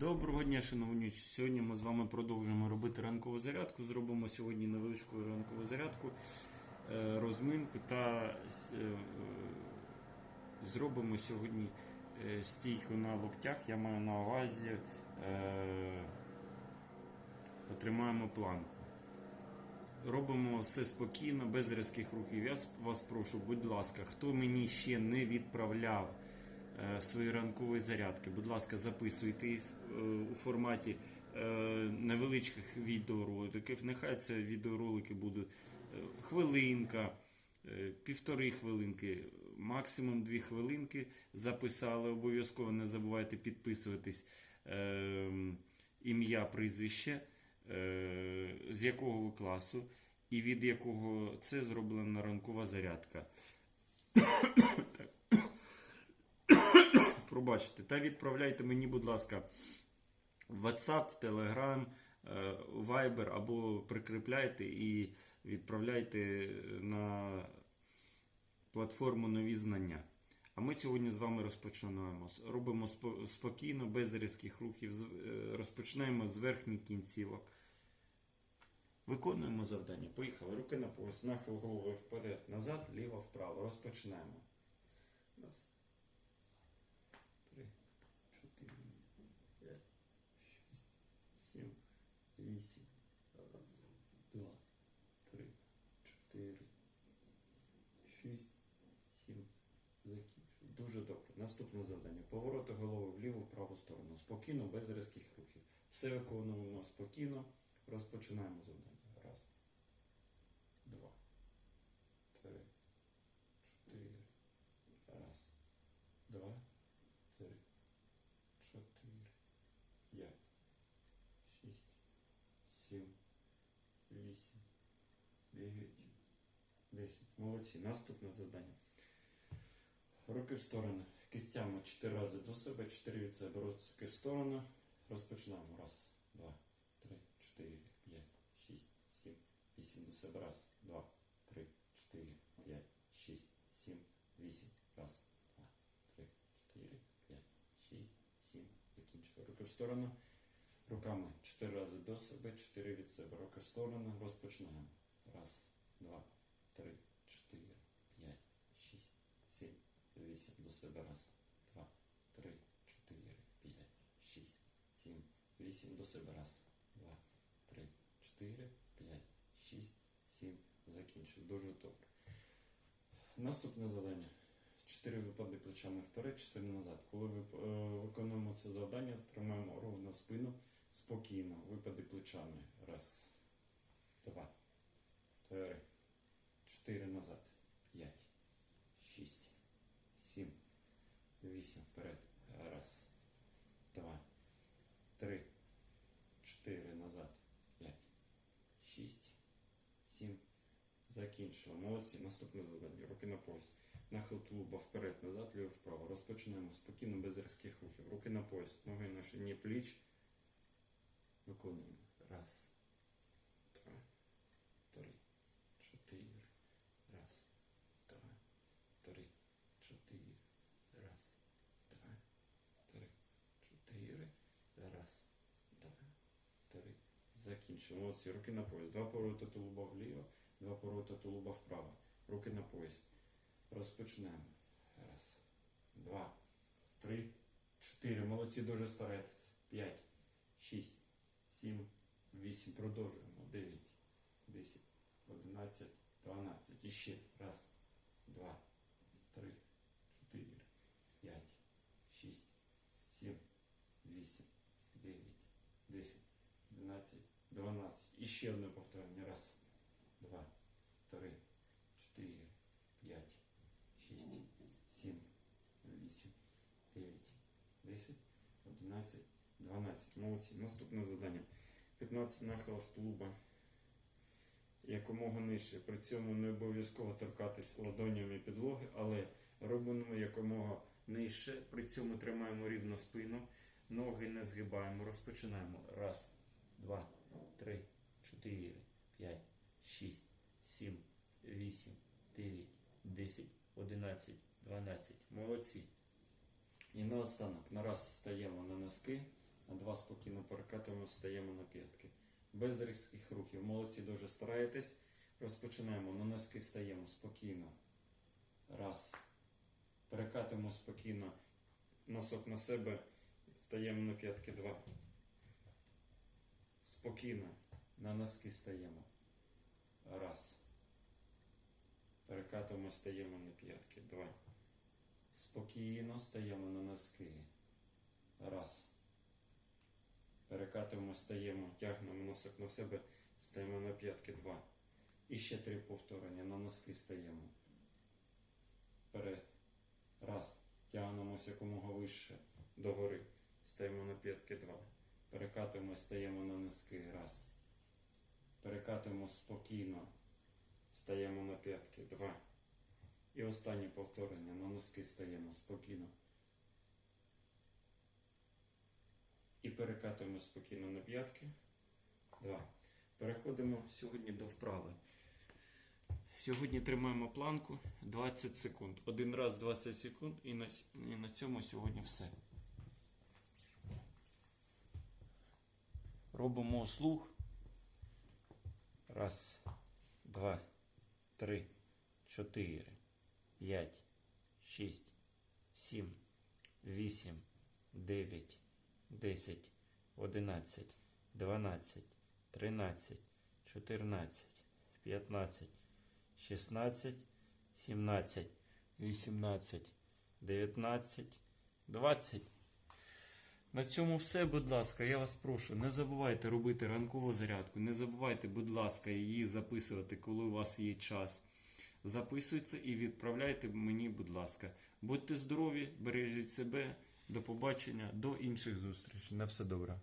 Доброго дня, шановні. Сьогодні ми з вами продовжуємо робити ранкову зарядку. Зробимо сьогодні невеличку ранкову зарядку, е, розминку та е, е, зробимо сьогодні стійку на локтях. Я маю на увазі потримаємо планку. Робимо все спокійно, без різких рухів. Я вас прошу, будь ласка, хто мені ще не відправляв свої ранкові зарядки, будь ласка, записуйте е, у форматі е, невеличких відеороликів. Нехай це відеоролики будуть е, хвилинка, е, півтори хвилинки, максимум дві хвилинки записали. Обов'язково не забувайте підписуватись е, ім'я, прізвище, е, з якого ви класу і від якого це зроблена ранкова зарядка. Так. Пробачте, та відправляйте мені, будь ласка, в WhatsApp, в Telegram, е, Viber або прикріпляйте і відправляйте на платформу нові знання. А ми сьогодні з вами розпочинаємо. Робимо спокійно, без різких рухів. Е, Розпочинаємо з верхніх кінцівок. Виконуємо завдання. Поїхали. Руки на пояс, нахил голови вперед, назад, ліво, вправо. Розпочинаємо. Раз, три, чотири, п'ять, шість, сім, вісім. Раз, два, три, чотири, шість, сім. Закінчуємо. Дуже добре. Наступне завдання. Повороти голови вліву, в праву сторону. Спокійно, без різких рухів. Все виконуємо спокійно. Розпочинаємо завдання. Раз, два, три, чотири. Раз, два, три, чотири, п'ять, шість, сім, вісім, дев'ять, десять. Молодці. Наступне завдання. Руки в сторони. Кистями 4 рази до себе, 4 від себе. Руки в сторону. Розпочинаємо. Раз, два, три, чотири, п'ять, шість, сім, вісім до себе. Раз, два, три, чотири, п'ять, шість, сім, вісім. Раз, два, три, чотири, п'ять, шість, сім. Закінчили. Руки в сторону. Руками 4 рази до себе, 4 від себе. Руки в сторону. Розпочинаємо. Раз, два, три, чотири, п'ять, шість, сім, вісім. До себе. Раз, два, три, чотири, п'ять, шість, сім, вісім. До себе. Раз, два, три, чотири, п'ять, шість, сім. Закінчили. Дуже добре. Наступне завдання. Чотири випади плечами вперед, чотири назад. Коли ви е, виконуємо це завдання, тримаємо ровно спину спокійно. Випади плечами. Раз, два, три, чотири назад. П'ять, шість, сім, вісім вперед. Раз, два, три, чотири назад. П'ять, шість, сім. Закінчили. Молодці. Наступне завдання. Руки на пояс. Нахил тулуба вперед, назад, ліво вправо. Розпочинаємо спокійно, без різких рухів. Руки на пояс, ноги на шині пліч. Виконуємо. Раз, два, три, чотири. Раз, два, три, чотири. Раз, два, три, чотири. Раз, два, три. Закінчили. Молодці. Руки на пояс. Два повороти тулуба вліво, два повороти тулуба вправо. Руки на пояс. Розпочнемо. Раз, два, три, чотири. Молодці, дуже старайтеся. П'ять, шість, сім, вісім. Продовжуємо. Дев'ять, десять, одинадцять, дванадцять. І ще. Раз, два, три, чотири, п'ять, шість, сім, вісім, дев'ять, десять, одинадцять, дванадцять. І ще одне повторення. Раз, два, три, чотири, п'ять, шість, сім, вісім, дев'ять, десять, одинадцять, дванадцять. Молодці. Наступне завдання. 15 нахилів тулуба. Якомога нижче. При цьому не обов'язково торкатись ладонями підлоги, але робимо якомога нижче. При цьому тримаємо рівно спину. Ноги не згибаємо. Розпочинаємо. Раз, два, три, чотири, п'ять, шість, сім, вісім, дев'ять, десять, одинадцять, дванадцять. Молодці. І наостанок на раз стаємо на носки, На два спокійно перекатуємо, стаємо на п'ятки. Без різких рухів. Молодці дуже стараєтесь. Розпочинаємо. На носки стаємо спокійно. Раз. Перекатуємо спокійно. Носок на себе. Стаємо на п'ятки. Два. Спокійно. На носки стаємо. Раз. Перекатуємо, стаємо на п'ятки. Два. Спокійно стаємо на носки. Раз. Перекатуємо, стаємо, тягнемо носок на себе, стаємо на п'ятки. Два. І ще три повторення. На носки стаємо. Вперед. Раз. Тягнемося якомога вище догори. Стаємо на п'ятки. Два. Перекатуємо, стаємо на носки. Раз. Перекатуємо спокійно. Стаємо на п'ятки. Два. І останнє повторення. На носки стаємо спокійно. І перекатуємо спокійно на п'ятки. Два. Переходимо сьогодні до вправи. Сьогодні тримаємо планку 20 секунд. Один раз 20 секунд і на, і на цьому сьогодні все. Робимо слух. Раз, два, три, чотири, п'ять, шість, сім, вісім, дев'ять, десять, одинадцять, дванадцять, тринадцять, чотирнадцять, п'ятнадцять, шістнадцять, сімнадцять, вісімнадцять, дев'ятнадцять, двадцять. На цьому все, будь ласка, я вас прошу, не забувайте робити ранкову зарядку, не забувайте, будь ласка, її записувати, коли у вас є час. Записуйте і відправляйте мені, будь ласка. Будьте здорові, бережіть себе, до побачення, до інших зустрічей. На все добре.